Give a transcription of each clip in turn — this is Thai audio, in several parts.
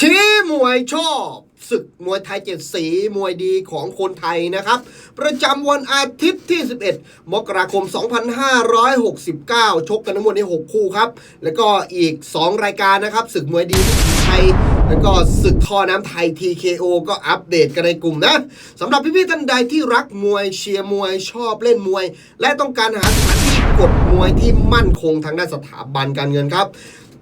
ชี้มวยชอบศึกมวยไทยเจ็ดสีมวยดีของคนไทยนะครับ ประจำวันอาทิตย์ที่ 11 มกราคม 2569 ชกกันทั้งหมดใน 6 คู่ครับ แล้วก็อีก 2 รายการนะครับ ศึกมวยดีที่ไทยแล้วก็ศึกท่อน้ำไทย TKO ก็อัปเดตกันในกลุ่มนะสำหรับพี่ๆท่านใดที่รักมวยเชียร์มวยชอบเล่นมวย และต้องการหาสถานที่กดมวยที่มั่นคงทางด้านสถาบันการเงินครับ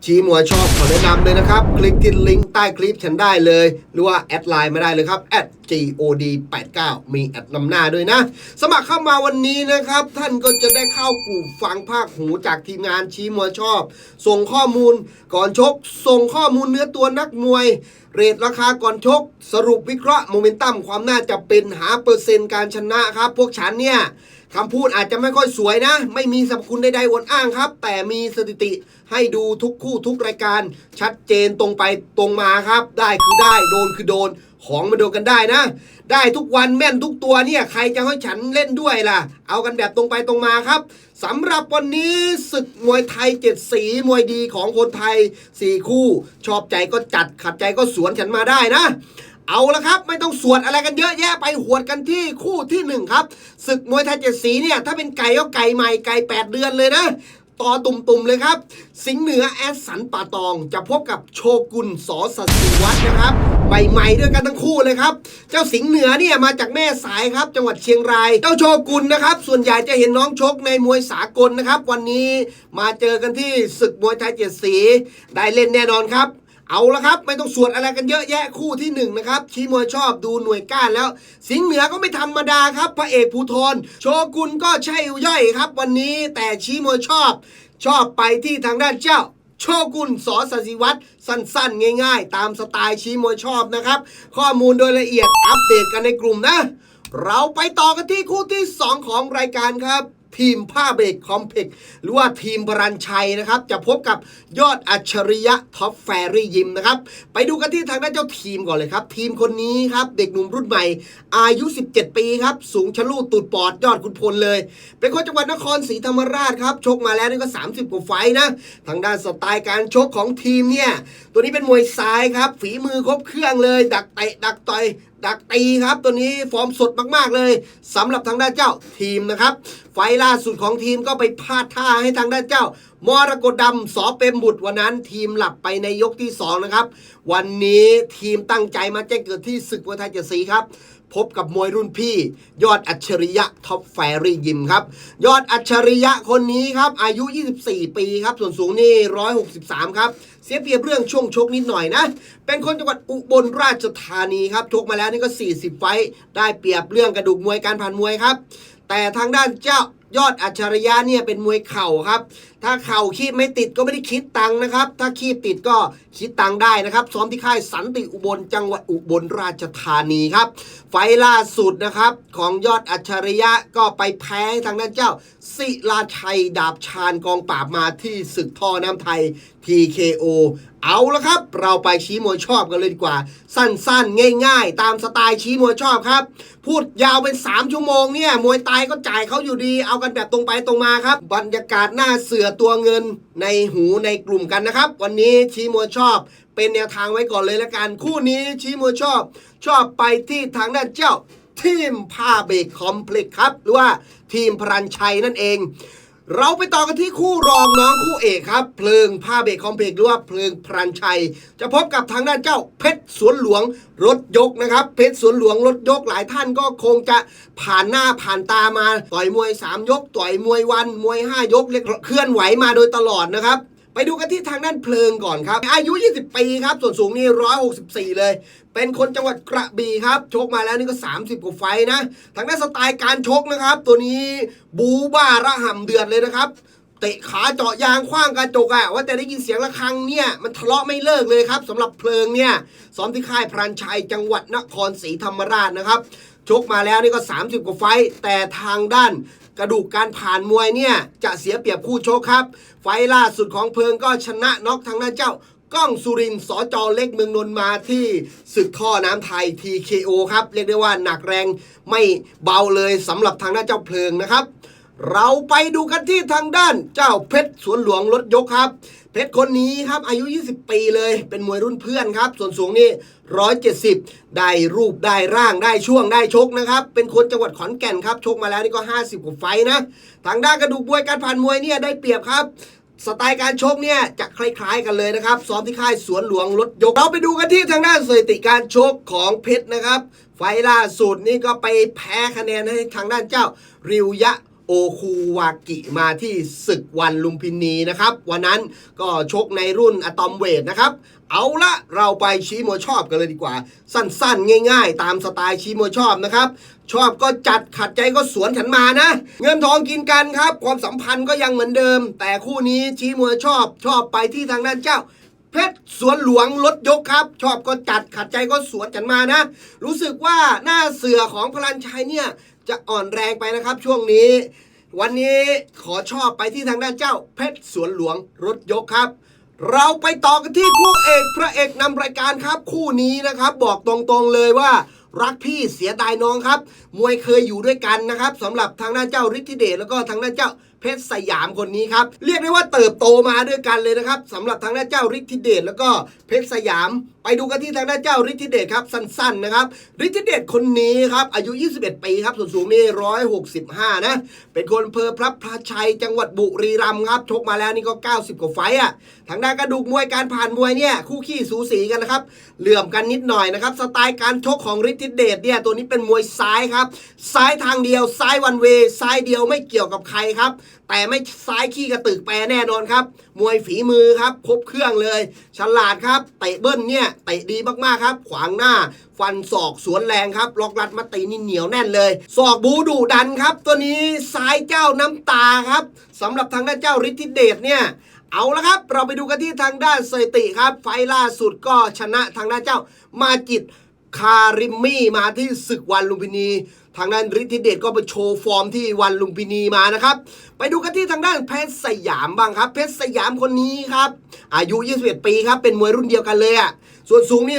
ชี้มวยชอบขอแนะนำเลยนะครับ คลิกที่ลิงก์ใต้คลิปฉันได้เลย หรือว่าแอดไลน์มาได้เลยครับ @god89 มีแอดนำหน้าด้วยนะ สมัครเข้ามาวันนี้นะครับ ท่านก็จะได้เข้ากลุ่มฟังภาคหูจากทีมงานชี้มวยชอบ ส่งข้อมูลก่อนชก ส่งข้อมูลเนื้อตัวนักมวย เรทราคาก่อนชก สรุปวิเคราะห์โมเมนตัมความน่าจะเป็นหาเปอร์เซ็นต์การชนะครับ พวกฉันเนี่ยคำพูดอาจจะไม่ค่อยสวยนะ ไม่มีสรรพคุณใดๆอวดอ้างครับ แต่มีสถิติให้ดูทุกคู่ทุกรายการ ชัดเจนตรงไปตรงมาครับ ได้คือได้โดนคือโดน ของมาดนกันได้นะ ได้ทุกวันแม่นทุกตัวเนี่ย ใครจะให้ฉันเล่นด้วยล่ะ เอากันแบบตรงไปตรงมาครับสำหรับวันนี้ศึกมวยไทยเจ็ดสีมวยดีของคนไทยสี่คู่ ชอบใจก็จัดขัดใจก็สวนฉันมาได้นะเอาละครับ ไม่ต้องสวดอะไรกันเยอะแยะไปหวดกันที่คู่ที่หนึ่งครับศึกมวยไทยเจ็ดสีเนี่ย ถ้าเป็นไก่ก็ไก่ใหม่ไก่แปดเดือนเลยนะ ต่อตุ่มๆเลยครับ สิงห์เหนือแอดสันป่าตอง จะพบกับโชกุนสอสสิวัฒน์นะครับใหม่ๆด้วยกันทั้งคู่เลยครับ เจ้าสิงห์เหนือเนี่ยมาจากแม่สายครับ จังหวัดเชียงราย เจ้าโชกุนนะครับ ส่วนใหญ่จะเห็นน้องชกในมวยสากลนะครับ วันนี้มาเจอกันที่ศึกมวยไทยเจ็ดสี ได้เล่นแน่นอนครับ เอาละครับ ไม่ต้องสวดอะไรกันเยอะแยะคู่ที่หนึ่งนะครับชี้มวยชอบดูหน่วยก้านแล้ว สิงห์เหนือก็ไม่ธรรมดาครับ พระเอกภูทรโชกุนก็ใช่ย่อยครับ วันนี้แต่ชี้มวยชอบ ชอบไปที่ทางด้านเจ้าโชกุนสอสสิวัตรสั้นๆ ง่ายๆ ตามสไตล์ชี้มวยชอบนะครับ ข้อมูลโดยละเอียดอัปเดตกันในกลุ่มนะ เราไปต่อกันที่คู่ที่ 2 ของรายการครับ ทีมผ้าเบรกคอมเพล็กซ์หรือว่าทีมบรันชัยนะครับ จะพบกับยอดอัจฉริยะท็อปแฟรี่ยิมนะครับ ไปดูกันที่ทางด้านเจ้าทีมก่อนเลยครับ ทีมคนนี้ครับเด็กหนุ่มรุ่นใหม่ อายุ 17 ปีครับ สูงชะลูดตูดปอดยอดคุณพลเลย เป็นคนจังหวัดนครศรีธรรมราชครับชกมาแล้วนี่ก็ 30 กว่าไฟนะ ทางด้านสไตล์การชกของทีมเนี่ยตัวนี้เป็นมวยซ้ายครับฝีมือครบเครื่องเลย ดักเตะดักต่อย ดักตีครับตัวนี้ฟอร์มสดมากๆเลยสำหรับทางด้านเจ้าทีมนะครับ ไฟล่าสุดของทีมก็ไปพลาดท่าให้ทางด้านเจ้ามรกตดำสอเปมบุตรวันนั้นทีมหลับไปในยกที่ 2 นะครับ วันนี้ทีมตั้งใจมาแจ้งเกิดที่ศึกมวยไทยเจ็ดสีครับ พบกับมวยรุ่นพี่ ยอดอัจฉริยะท็อปแฟรี่ยิมครับ ยอดอัจฉริยะคนนี้ครับ อายุ 24 ปีครับ ส่วนสูงนี่ 163 ครับ เสียเปรียบเรื่องช่วงชกนิดหน่อยนะ เป็นคนจังหวัดอุบลราชธานีครับชกมาแล้วนี่ก็ 40 ไฟได้เปรียบเรื่องกระดูกมวยการผ่านมวยครับ แต่ทางด้านเจ้า ยอดอัจฉริยะเนี่ยเป็นมวยเข่าครับ ถ้าเข่าคีบไม่ติดก็ไม่ได้คิดตังนะครับ ถ้าคีบติดก็คิดตังได้นะครับ ซ้อมที่ค่ายสันติอุบลจังหวัดอุบลราชธานีครับ ไฟล่าสุดนะครับของยอดอัจฉริยะก็ไปแพ้ทางด้านเจ้า ศิลาชัยดาบชาญกองปราบมาที่ศึกท่อน้ำไทย TKO เอาละครับ เราไปชี้มวยชอบกันเลยดีกว่า สั้นๆ ง่าย ๆ ตามสไตล์ชี้มวยชอบครับ พูดยาวเป็น 3 ชั่วโมงเนี่ยมวยตายก็จ่ายเขาอยู่ดีเอากันแบบตรงไปตรงมาครับ บรรยากาศหน้าเสือตัวเงินในหูในกลุ่มกันนะครับ วันนี้ชี้มวยชอบ เป็นแนวทางไว้ก่อนเลยละกัน คู่นี้ชี้มวยชอบ ชอบไปที่ทางด้านเจ้าทีมผ้าเบรกคอมเพล็กซ์ครับ หรือว่าทีมพรันชัยนั่นเอง เราไปต่อกันที่คู่รองน้องคู่เอกครับ เพลิงผ้าเบรกคอมเพล็กหรือว่าเพลิงพรันชัย จะพบกับทางด้านเจ้าเพชรสวนหลวงรถยกนะครับ เพชรสวนหลวงรถยกหลายท่านก็คงจะผ่านหน้าผ่านตามาต่อยมวย 3 ยก ต่อยมวยวันมวย 5 ยกเรียกเคลื่อนไหวมาโดยตลอดนะครับ ไปดูกันที่ทางด้านเพลิงก่อนครับ อายุ 20 ปีครับ ส่วนสูงนี่ 164 เลย เป็นคนจังหวัดกระบี่ครับ ชกมาแล้วนี่ก็ 30 กว่าไฟนะ ทางด้านสไตล์การชกนะครับ ตัวนี้บูบ้าระห่ำเดือดเลยนะครับเตะขาเจาะยางคว้างกระจกอะว่าแต่ได้ยินเสียงระฆังเนี่ยมันทะเลาะไม่เลิกเลยครับสำหรับเพลิงเนี่ยซ้อมที่ค่ายพรานชัยจังหวัดนครศรีธรรมราชนะครับชกมาแล้วนี่ก็ 30 กว่าไฟแต่ทางด้าน กระดูกการผ่านมวยเนี่ยจะเสียเปรียบคู่โชกครับ ไฟล่าสุดของเพลิงก็ชนะน็อกทางด้านเจ้าก้องสุรินทร์สจเล็กเมืองนนมาที่ศึกท่อน้ำไทย TKO ครับ เรียกได้ว่าหนักแรงไม่เบาเลยสำหรับทางด้านเจ้าเพลิงนะครับ เราไปดูกันที่ทางด้านเจ้าเพชรสวนหลวงรถยกครับ เพชรคนนี้ครับอายุ 20 ปีเลย เป็นมวยรุ่นเพื่อนครับ ส่วนสูงนี่ 170 ได้รูปได้ร่างได้ช่วงได้ชกนะครับ เป็นคนจังหวัดขอนแก่นครับ ชกมาแล้วนี่ก็ 50กว่าไฟนะ ทางด้านกระดูกมวยการผ่านมวยเนี่ยได้เปรียบครับสไตล์การชกเนี่ยจะคล้ายๆกันเลยนะครับ ซ้อมที่ค่ายสวนหลวงรถยก เราไปดูกันที่ทางด้านสถิติการชกของเพชรนะครับ ไฟล่าสุดนี่ก็ไปแพ้คะแนนให้ทางด้านเจ้าริวยะ โอคูวากิมาที่ศึกวันลุมพินีนะครับ วันนั้นก็ชกในรุ่นอะตอมเวทนะครับ เอาละเราไปชี้มวยชอบกันเลยดีกว่า สั้นๆ ง่ายๆ ตามสไตล์ชี้มวยชอบนะครับ ชอบก็จัดขัดใจก็สวนฉันมานะ เงินทองกินกันครับ ความสัมพันธ์ก็ยังเหมือนเดิม แต่คู่นี้ชี้มวยชอบ ชอบไปที่ทางด้านเจ้าเพชรสวนหลวงรถยกครับ ชอบก็จัดขัดใจก็สวนกันมานะ รู้สึกว่าหน้าเสือของพลันชัยเนี่ย จะอ่อนแรงไปนะครับช่วงนี้ วันนี้ขอชอบไปที่ทางด้านเจ้า เพชรสวนหลวงรถยกครับ เราไปต่อกันที่คู่เอกพระเอกนำรายการครับ คู่นี้นะครับ บอกตรงๆเลยว่ารักพี่เสียดายน้องครับ มวยเคยอยู่ด้วยกันนะครับสำหรับทางด้านเจ้าฤทธิเดชแล้วก็ทางด้านเจ้า เพชรสยามคนนี้ครับ เรียกได้ว่าเติบโตมาด้วยกันเลยนะครับสำหรับทางด้านเจ้าฤทธิเดชแล้วก็เพชรสยาม ไปดูกันที่ทางด้านเจ้าฤทธิเดชครับสั้นๆนะครับฤทธิเดชคนนี้ครับอายุ 21 ปีครับส่วนสูงนี่165 นะ เป็นคนเภอพระพระชัยจังหวัดบุรีรัมย์ครับชกมาแล้วนี่ก็ 90 กว่าไฟอะทางด้านกระดูกมวยการผ่านมวยเนี่ยคู่ขี้สูสีกันนะครับเหลื่อมกันนิดหน่อยนะครับสไตล์การชกของฤทธิเดชเนี่ยตัวนี้เป็นมวยซ้ายครับซ้ายทางเดียวซ้ายวันเวซ้ายเดียวไม่เกี่ยวกับใครครับแต่ไม่ซ้ายขี้กระตึกแปรแน่นอนครับ มวยฝีมือครับ ครบเครื่องเลย ฉลาดครับเตะเบิ้ลเนี่ยเตะดีมากๆครับ ขวางหน้า ฟันศอกสวนแรงครับ ล็อกรัดมาตีนี่เหนียวแน่นเลยศอกบูดุดันครับ ตัวนี้ซ้ายเจ้าน้ำตาครับสำหรับทางด้านเจ้าฤทธิเดชเนี่ยเอาละครับ เราไปดูกันที่ทางด้านสถิติครับ ไฟล์ล่าสุดก็ชนะทางด้านเจ้ามาจิตคาริมมี่มาที่ศึกวันลุมพินี ทางด้านฤทธิเดชก็ไปโชว์ฟอร์มที่วันลุมพินีมานะครับ ไปดูกันที่ทางด้านเพชรสยามบ้างครับ เพชรสยามคนนี้ครับ อายุ 21 ปีครับ เป็นมวยรุ่นเดียวกันเลยอะ่ะ ส่วนสูงนี่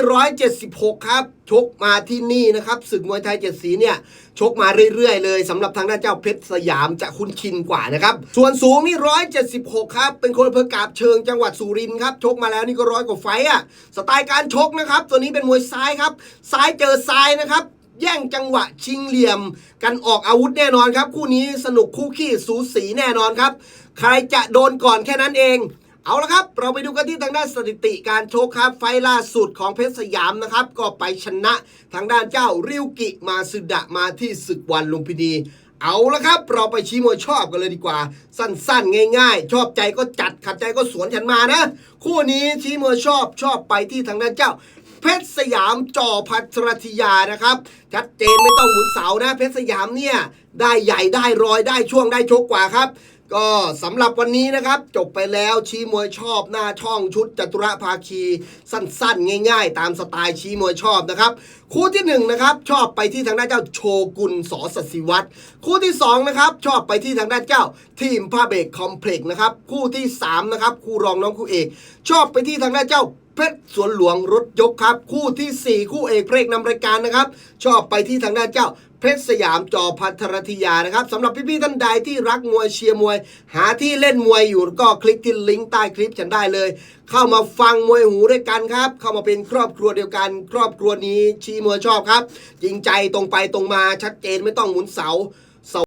176 ครับ ชกมาที่นี่นะครับศึกมวยไทยเจ็ดสีเนี่ย ชกมาเรื่อยๆเลยสำหรับทางด้านเจ้าเพชรสยามจะคุ้นชินกว่านะครับ ส่วนสูงนี่ 176 ครับ เป็นคนอำเภอกาบเชิงจังหวัดสุรินทร์ครับ ชกมาแล้วนี่ก็ร้อยกว่าไฟต์อะ สไตล์การชกนะครับ ตัวนี้เป็นมวยซ้ายครับ ซ้ายเจอซ้ายนะครับ แย่งจังหวะชิงเหลี่ยม กันออกอาวุธแน่นอนครับ คู่นี้สนุกคู่ขี้สูสีแน่นอนครับ ใครจะโดนก่อนแค่นั้นเอง เอาละครับ เราไปดูกันที่ทางด้านสถิติการโชคครับ ไฟล่าสุดของเพชรสยามนะครับ ก็ไปชนะทางด้านเจ้าริวกิมาซึดะมาที่ศึกวันลุมพินีเอาละครับ เราไปชี้มวยชอบกันเลยดีกว่า สั้นๆ ง่ายๆ ชอบใจก็จัดขัดใจก็สวนฉันมานะ คู่นี้ชี้มวยชอบชอบไปที่ทางด้านเจ้า เพชรสยามจอพัทรธิยานะครับชัดเจนไม่ต้องหมุนเสานะ เพชรสยามเนี่ยได้ใหญ่ได้รอยได้ช่วงได้ชกกว่าครับ ก็สำหรับวันนี้นะครับ จบไปแล้วชี้มวยชอบหน้าช่องชุดจตุรภาคี สั้นๆ ง่ายๆ ตามสไตล์ชี้มวยชอบนะครับ คู่ที่หนึ่งนะครับชอบไปที่ทางด้านเจ้าโชกุนสอสสิวัตรคู่ที่สองนะครับชอบไปที่ทางด้านเจ้าทีมผ้าเบกคอมเพล็กซ์นะครับคู่ที่สามนะครับคู่รองน้องคู่เอกชอบไปที่ทางด้านเจ้า เพชรสวนหลวงรถยกครับ คู่ทีสี่ 4 คู่เอกเพลงนำรายการนะครับ ชอบไปที่ทางด้านเจ้าเพชรสยามจอพัทรธิยานะครับสำหรับพี่ๆท่านใดที่รักมวยเชียร์มวย หาที่เล่นมวยอยู่ก็คลิกที่ลิงก์ใต้คลิปฉันได้เลย เข้ามาฟังมวยหูด้วยกันครับ เข้ามาเป็นครอบครัวเดียวกัน ครอบครัวนี้ชีมวยชอบครับ จริงใจตรงไปตรงมาชัดเจนไม่ต้องหมุนเสา